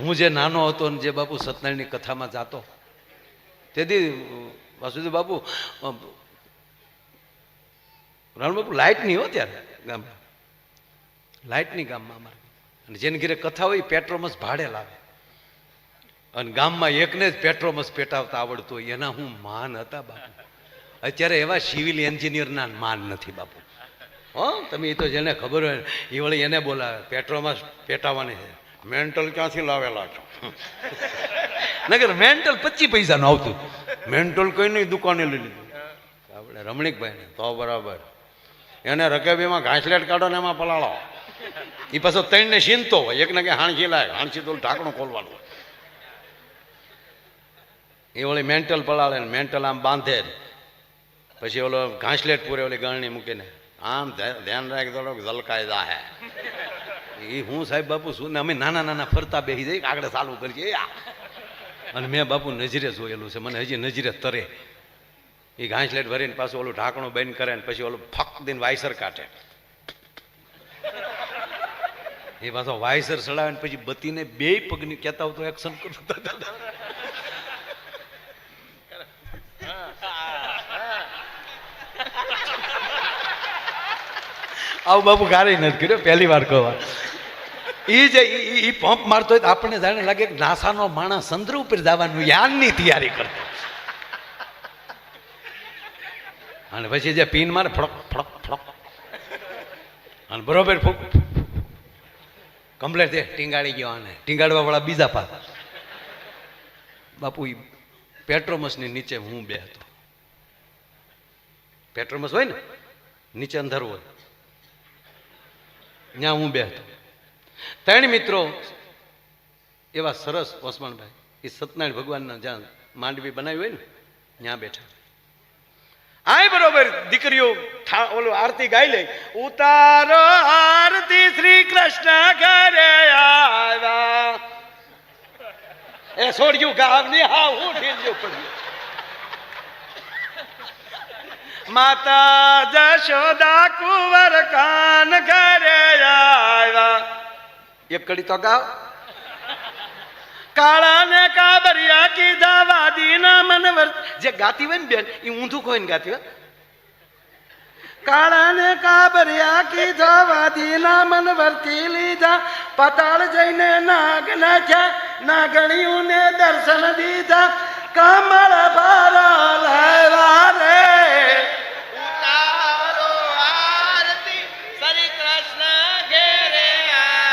હું જે નાનો હતો ને જે બાપુ સત્યનારાયણની કથામાં જાતો તેથી વાસુદેવ બાપુ અ, રાણ બાપુ લાઇટ નહીં હો ત્યારે ગામમાં. લાઇટ નહીં ગામમાં અમારે. અને જેને ઘેરે કથા હોય પેટ્રોમસ ભાડે લાવે. અને ગામમાં એકને જ પેટ્રોમસ પેટાવતા આવડતું હોય. એના હું માન હતા બાપુ. અત્યારે એવા સિવિલ એન્જિનિયરના માન નથી બાપુ. હો તમે એ તો જેને ખબર હોય એ વળી એને બોલાવે. પેટ્રોમસ પેટાવવાની છે. મેન્ટલ ક્યાંથી લાવેલા છો? નગર મેન્ટલ પચીસ પૈસાનું આવતું. મેન્ટલ કઈ નહીં દુકાને લઈ લીધું. આપણે રમણીકભાઈ તો બરાબર. એને રકેબીમાં ઘાસલેટ કાઢો ને એમાં પલાળો. એ પાછો ત્રણને શીનતો હોય. એકને કે હાણસી લાય હાણસી તો ઢાંકણું ખોલવાનું એ વળી મેન્ટલ પલાળે ને મેન્ટલ આમ બાંધે પછી ઓલો ઘાસલેટ પૂરે ઓલી ગળણી મૂકીને આમ ધ્યાન રાખી દા જાહે. એ હું સાહેબ બાપુ શું ને અમે નાના નાના ફરતા બેસી જઈએ આગળ ચાલુ કરીએ. અને મેં બાપુ નજરે જોયેલું છે, મને હજી નજરે તરે. એ ઘાસલેટ ભરીને પાછું ઓલું ઢાંકણું બંધ કરે ને પછી ઓલું ફક દઈને વાયસર કાઢે. એ પાછો વાયસર ચડાવે ને પછી બતીને બે પગની કહેતા હોય તો એક્શન કરું. આવું બાપુ ગારે નથી કર્યો, પહેલી વાર કહવા એ જે એ પંપ મારતો હોય તો આપણને જાણે લાગે કે નાસાનો માણસ ચંદ્ર ઉપર જવાનું યાનની તૈયારી કરતો અને પછી જે પીન મારે ફડક ફડક ફડક. અને બરોબર ફૂક કમ્પ્લેટ છે ટીંગાડી ગયો આને. ટીંગાડવા વાળા બીજા પાક બાપુ પેટ્રોમસની નીચે હું બે હતો. પેટ્રોમસ હોય ને, નીચે અંધારું હોય. ત્યાં હું બે હતો. ત્રણ મિત્રો એવા સરસ ઓસમાણભાઈ એ સત્યનારાયણ ભગવાનના જ્યાં માંડવી બનાવી હોય ને, ત્યાં બેઠા. આય બરોબર દીકરીઓ ઓલું આરતી ગાઈ લે. ઉતારો આરતી શ્રી કૃષ્ણ ઘરે આવ્યા. એ છોડ્યું ગામની હા હું ઢીલ્યું પડ્યું માતા જશોદા કુંવર કાન ઘરે આવ્યા. એક કડી તો ગાવ. કાળા ને કાબરિયા કીધા, વાદીના મનવર જે ગાતી હોય ને બેન, એ ઊંધું કોઈ ને ગાતી હોય? કાળા ને કાબરિયા કીધા, વાદીના મન વર્તી લીધા, પતાળ જઈને નાગ નાખ્યા નાગણીયું ને દર્શન દીધા. કમળ ભાર લેવા રે.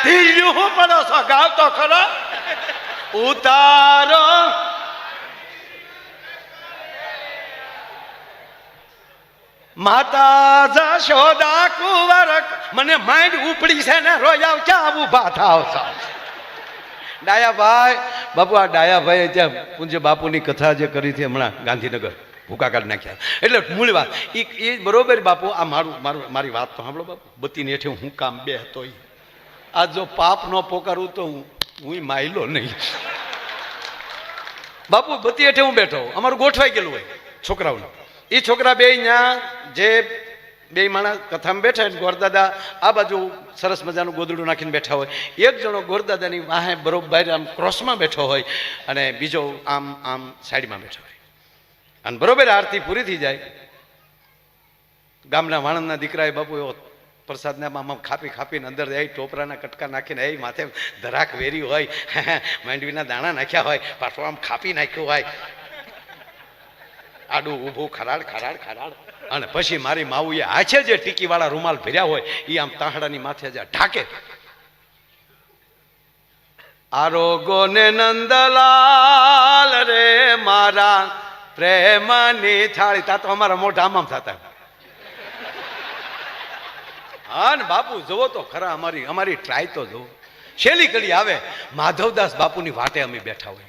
ધીર્યું હું પડો છો, ગાવ તો ખરો. ઉતારો. માતા મને માઇન્ડ ઉપડી છે ને રોજ આવ ક્યાં ઊભા થાવ છો? ડાયાભાઈ, બાપુ, આ ડાયાભાઈ ત્યાં પૂજ્ય બાપુની કથા જે કરી હતી હમણાં ગાંધીનગર, ભૂકા કાઢી નાખ્યા. એટલે મૂળ વાત એ એ બરોબર બાપુ, આ મારું મારું, મારી વાત તો સાંભળો બાપુ. બતીને હેઠે હું કામ બે હતો ઈ. આ જો પાપ ન પોકારું તો હું હું માયલો નહીં. બાપુ, બધી હેઠે હું બેઠો અમારું ગોઠવાઈ ગયેલું હોય છોકરાઓનું. એ છોકરા બે ત્યાં જે બે માણસ કથામાં બેઠા હોય ગોરદાદા, આ બાજુ સરસ મજાનું ગોદડું નાખીને બેઠા હોય. એક જણો ગોરદાદાની વાહે બરોબર આમ ક્રોસમાં બેઠો હોય અને બીજો આમ આમ સાઈડમાં બેઠો હોય. અને બરોબર આરતી પૂરી થઈ જાય. ગામના વાણંદના દીકરાએ બાપુ એવો પ્રસાદને આમ ખાપી ખાપીને અંદર જાય, ટોપરાના કટકા નાખીને, એ માથે ધરાક વેરી હોય, માંડવીના દાણા નાખ્યા હોય, પાછું આમ ખાપી નાખ્યું હોય. આડું ઊભું ખરાડ ખરાડ ખરાડ. અને પછી મારી માવુએ આછે જે ટીકીવાળા રૂમાલ ભર્યા હોય એ આમ તાહડાની માથે જે ઢાકે. આરોગો ને નંદલાલ રે મારા પ્રેમની થાળી. તા તો અમારા મોઢા આમ આમ થતા. હા, ને બાપુ, જુઓ તો ખરા અમારી અમારી ટ્રાય તો જુઓ. છેલ્લી કડી આવે, માધવદાસ બાપુની વાટે અમે બેઠા હોય.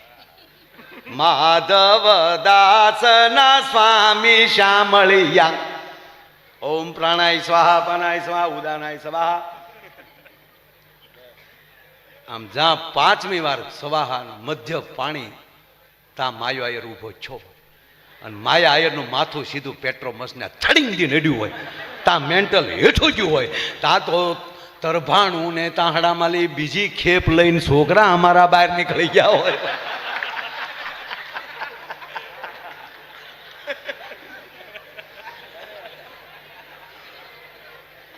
માધવ દાસના સ્વામી શામળિયા. ઓમ પ્રાણાય સ્વાહા પાનાય સ્વાહા, ઉદાનાય સ્વાહા. આમ જ્યાં પાંચમી વાર સ્વાહા મધ્ય પાણી તા માયો આયર ઊભો છો. અને માયા આયરનું માથું સીધું પેટ્રોમસને થડીંગ દી નડ્યું હોય. ત્યાં મેન્ટલ હેઠું ગયું હોય. તા તો તરભાણું ને તાહડામાં લઈ બીજી ખેપ લઈને છોકરા અમારા બહાર નીકળી ગયા હોય.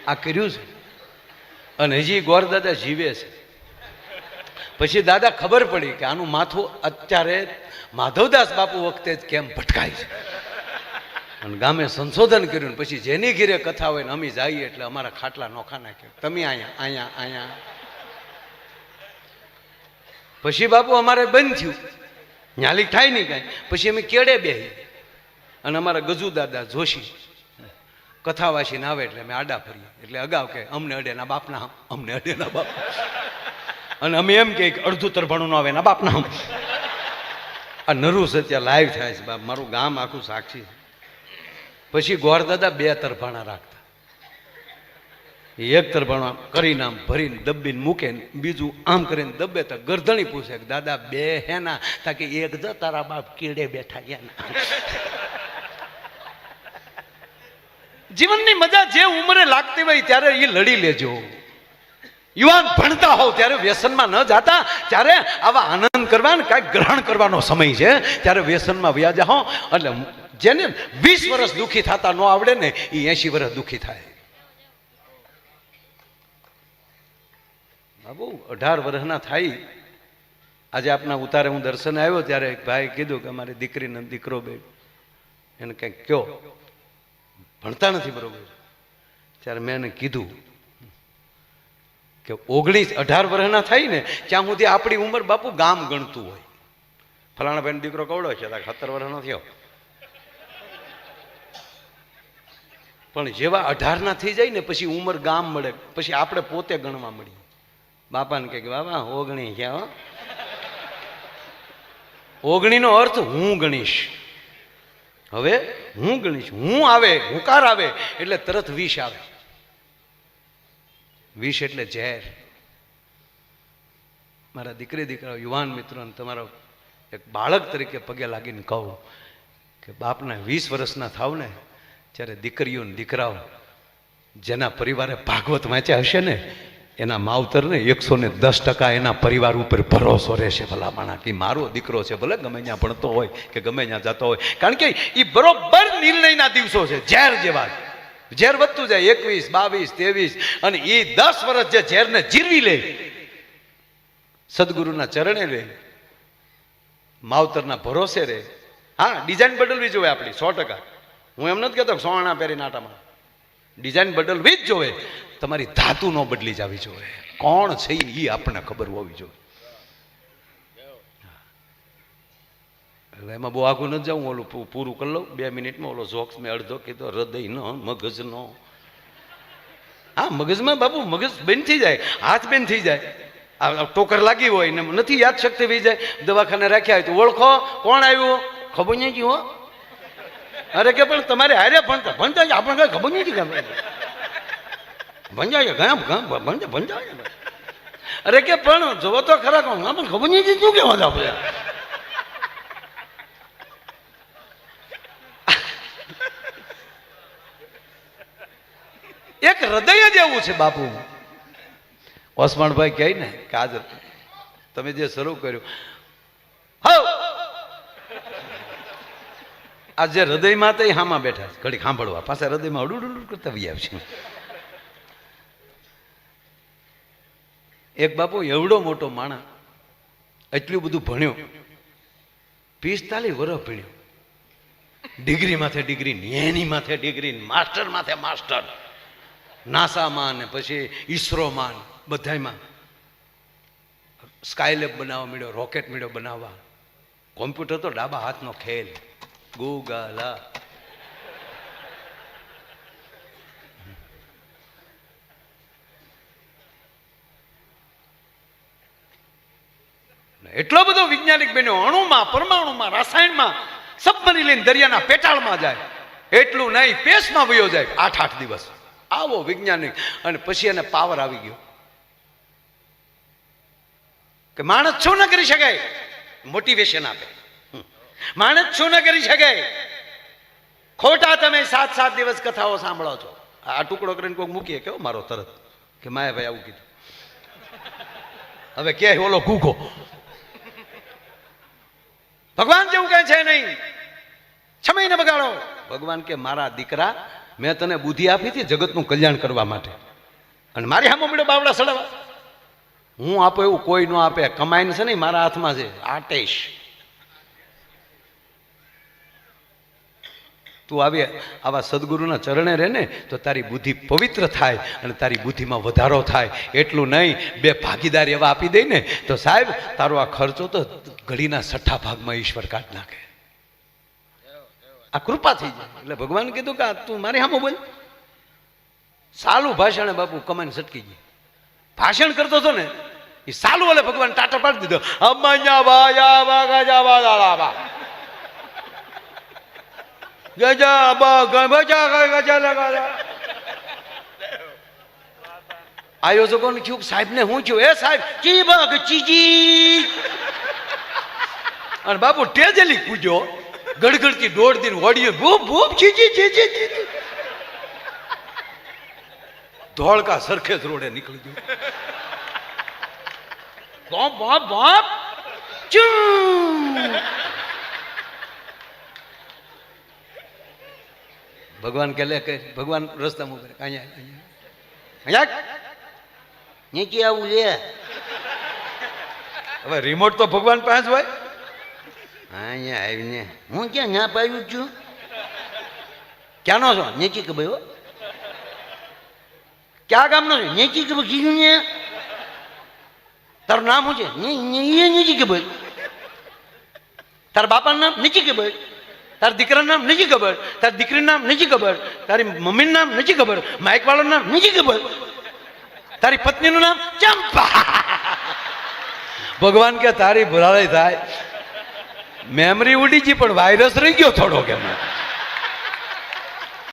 આ કર્યું છે. અને હજી ગોર દાદા જીવે છે. પછી દાદા ખબર પડી કે આનું માથું અત્યારે માધવદાસ બાપુ વખતે જ કેમ ભટકાય છે. અને ગામે સંશોધન કર્યું ને પછી જેની ઘીરે કથા હોય ને અમે જઈએ એટલે અમારા ખાટલા નોખા નાખ્યા. તમે અહીંયા અહીંયા અહીંયા. પછી બાપુ અમારે બંધ થયું. ન્યાલી થાય નહીં કાંઈ. પછી અમે કેડે બેહી. અને અમારા ગજુ દાદા જોશી. કથા વાંચીને આવે એટલે અમે આડા ફરીએ. એટલે અગાઉ કે અમને અડેના બાપના અમને અડેના બાપ. અને અમે એમ કે અડધું તરભાણું ન આવે એના બાપના. આ નરુ સત્ય લાઈવ થાય છે બાપ. મારું ગામ આખું સાક્ષી છે. પછી ગોળ દાદા બે તરભાણા રાખતા. એક તરભાણું આમ કરીને આમ ભરીને દબીને મૂકે ને બીજું આમ કરીને દબે તો ગરધણી પૂછે કે, દાદા, બે હેના તાકે એક જ તારા બાપ કીડે બેઠા એના જીવનની મજા જે ઉંમરે લાગતી હોય ત્યારે એ લડી લેજો. યુવાન ભણતા હોવ ત્યારે વ્યસનમાં ન જાતા, ત્યારે આવા આનંદ કરવા ને કાંઈક ગ્રહણ કરવાનો સમય છે. ત્યારે વ્યસનમાં વ્યાજા હો એટલે જેને વીસ વર્ષ દુઃખી થતા ન આવડે ને એ એસી વર્ષ દુઃખી થાય. બાબુ અઢાર વર્ષના થાય. આજે આપના ઉતારે હું દર્શન આવ્યો ત્યારે એક ભાઈ કીધું કે અમારી દીકરીને દીકરો બે. એને કંઈક કયો. ભણતા નથી બરોબર. ત્યારે મેં એને કીધું કે ઓગણીસ અઢાર વર્ષના થાય ને, ત્યાં સુધી આપણી ઉંમર બાપુ ગામ ગણતું હોય. ફલાણા ભાઈનો દીકરો કવડો છે? સત્તર વર્ષનો થયો. પણ જેવા અઢારના થઈ જાય ને પછી ઉંમર ગામ મળે. પછી આપણે પોતે ગણવા મળીએ. બાપાને કહે કે, બાબા, ઓગણી ક્યાં ઓગણીનો અર્થ હું ગણીશ. હવે હું ગણીશ. હું આવે, હુંકાર આવે, એટલે તરત વિષ આવે. વિષ એટલે ઝેર. મારા દીકરી દીકરા યુવાન મિત્રોને તમારો એક બાળક તરીકે પગે લાગીને કહું કે, બાપના વીસ વર્ષના થાવ ને ત્યારે દીકરીઓ ને દીકરાઓ જેના પરિવારે ભાગવત વાંચ્યા હશે ને, એના માવતરને એકસો ને દસ ટકા એના પરિવાર ઉપર ભરોસો રહેશે ભલામણા કે મારો દીકરો છે, ભલે ગમે ત્યાં ભણતો હોય કે ગમે ત્યાં જતો હોય. કારણ કે એ બરોબર નિર્ણયના દિવસો છે, ઝેર જેવા ઝેર વધતું જાય, એકવીસ, બાવીસ, ત્રેવીસ અને એ દસ વર્ષ જે ઝેરને જીરવી લે, સદગુરુના ચરણે રે માવતરના ભરોસે રે. હા ડિઝાઇન બદલવી જોઈએ આપણી, સો ટકા. હું એમ નથી કહેતો સોણા સોના પહેરી નાટામાં ડિઝાઇન બદલવી જ જોવે. તમારી ધાતુ ન બદલી જવી જોવે. કોણ છે એ આપણને ખબર હોવી જોઈએ એટલે એમાં બહુ આઘું નથી જાઉં ઓલું પૂરું કરી લઉં. બે મિનિટમાં ઓલો જોક્સ મેં અડધો કીધો હૃદયનો મગજનો હા, મગજમાં બાપુ, મગજ બેન થઈ જાય, હાથ બેન થઈ જાય. આ ટોકર લાગી હોય ને નથી યાદ શક્તિ થઈ જાય. દવાખાને રાખ્યા હોય તો ઓળખો. કોણ આવ્યું? ખબર નહીં હો? અરે કે પણ તમારે હારે ભણતા ભણતા જ આપણને કઈ ખબર નથી ખબર ભંજાય ઘણા ઘણા ભંજાય અરે કે પણ જોવો તો ખરા કોણ પણ ખબર નથી શું કહેવા જાવ એક હૃદય જ એવું છે બાપુ. ઓસમાણભાઈ કહે ને કે આજ તમે જે શરૂ કર્યું. હવ. આ જે હૃદયમાં તો હામાં બેઠા છે. ઘડી સાંભળવા. પાછા હૃદયમાં અડુડ કરતા વી આવશે. એક બાપુ એવડો મોટો માણસ એટલું બધું ભણ્યો. પિસ્તાલીસ વર્ષ ભણ્યો. ડિગ્રી માથે ડિગ્રી એની માથે ડિગ્રી, માસ્ટર માથે માસ્ટર. નાસામાં ને પછી ઈસરોમાં બધામાં સ્કાયલેબ બનાવવા મળ્યો, રોકેટ મળ્યો બનાવવા. કોમ્પ્યુટર તો ડાબા હાથનો ખેલ. ગૂગલા એટલો બધો વૈજ્ઞાનિક બન્યો, અણુમાં, પરમાણુમાં, રાસાયણમાં સબમરી લઈને દરિયાના પેટાળમાં જાય. એટલું નહીં પેસમાં વયો જાય આઠ આઠ દિવસ. આવો વૈજ્ઞાનિક, અને પછી એને પાવર આવી ગયો. કે માણસ શું ન કરી શકાય? મોટિવેશન આપે. માણસ શું ન કરી શકાય ખોટા તમે સાત સાત દિવસ કથાઓ સાંભળો છો. આ ટુકડો કરીને કોઈ મૂકીએ. કેવો મારો તરત? કે માયા ભાઈ આવું કીધું. હવે કે ઓલો કૂકો ભગવાન જેવું કઈ છે નહીં. છમાઈને ને બગાડો. ભગવાન કે મારા દીકરા મેં તને બુદ્ધિ આપી હતી જગતનું કલ્યાણ કરવા માટે. અને મારી હામો મળ્યો બાવડા સડાવા હું આપો એવું કોઈ ન આપે. કમાઈને છે નહીં મારા હાથમાં છે. આટેશ. તું આવી આવા સદગુરુના ચરણે રહે ને તો તારી બુદ્ધિ પવિત્ર થાય અને તારી બુદ્ધિમાં વધારો થાય. એટલું નહીં, બે ભાગીદાર એવા આપી દઈ ને તો સાહેબ, તારો આ ખર્ચો તો ઘડીના છઠ્ઠા ભાગમાં ઈશ્વર કાઢ નાખે. આ કૃપા થઈ જાય. એટલે ભગવાન કીધું કે તું મારી સામે બોલ. સાલું ભાષણ બાપુ કમાઈને સટકી ગઈ. ભાષણ કરતો હતો ને, એ સાલું ઓલે ભગવાન ટાટા પાડી દીધો. અમanya વાયા વાગા જા વાદા બા ગજા બા ગજા ગજા લગા આયોજકોને થયું હું થયું? એ સાહેબ, ચી બગ ચીજી અને બાપુ ટેજલી કૂદ્યો, ગડગડતી દોડ દિન વળ્યો ભૂપ ભૂપ ચીજી ચીજી ચીજી ધોળકા સરખેજ રોડે નીકળી ગયું. બોપ બોપ બોપ ચૂ. ભગવાન કે લે કે ભગવાન રસ્તામાં ઊભા. અહીંયા અહીંયા. અહીંયા નીચે આવું લે હવે રિમોટ તો ભગવાન પાસે હોય. અહીંયા આવીને. હું ક્યાં ના પાડ્યું છું? ક્યાંનો છો? નીચે કે ભાઈ ક્યાં ગામનો છે? નીચે કે ભાઈ કીધું ને. તારું નામ શું છે? નીચે ને- કે ભાઈ તારા બાપાનું નામ? નીચે કે ભાઈ તારા દીકરાનું નામ નથી ખબર. તારી દીકરીનું નામ નથી ખબર. તારી મમ્મીનું નામ નથી ખબર. માઇક વાળાનું નામ નથી ખબર. તારી પત્નીનું નામ ચંપા. ભગવાન કે તારી ભરાળી થાય. મેમરી ઉડી ગઈ પણ વાયરસ રહી ગયો થોડો કે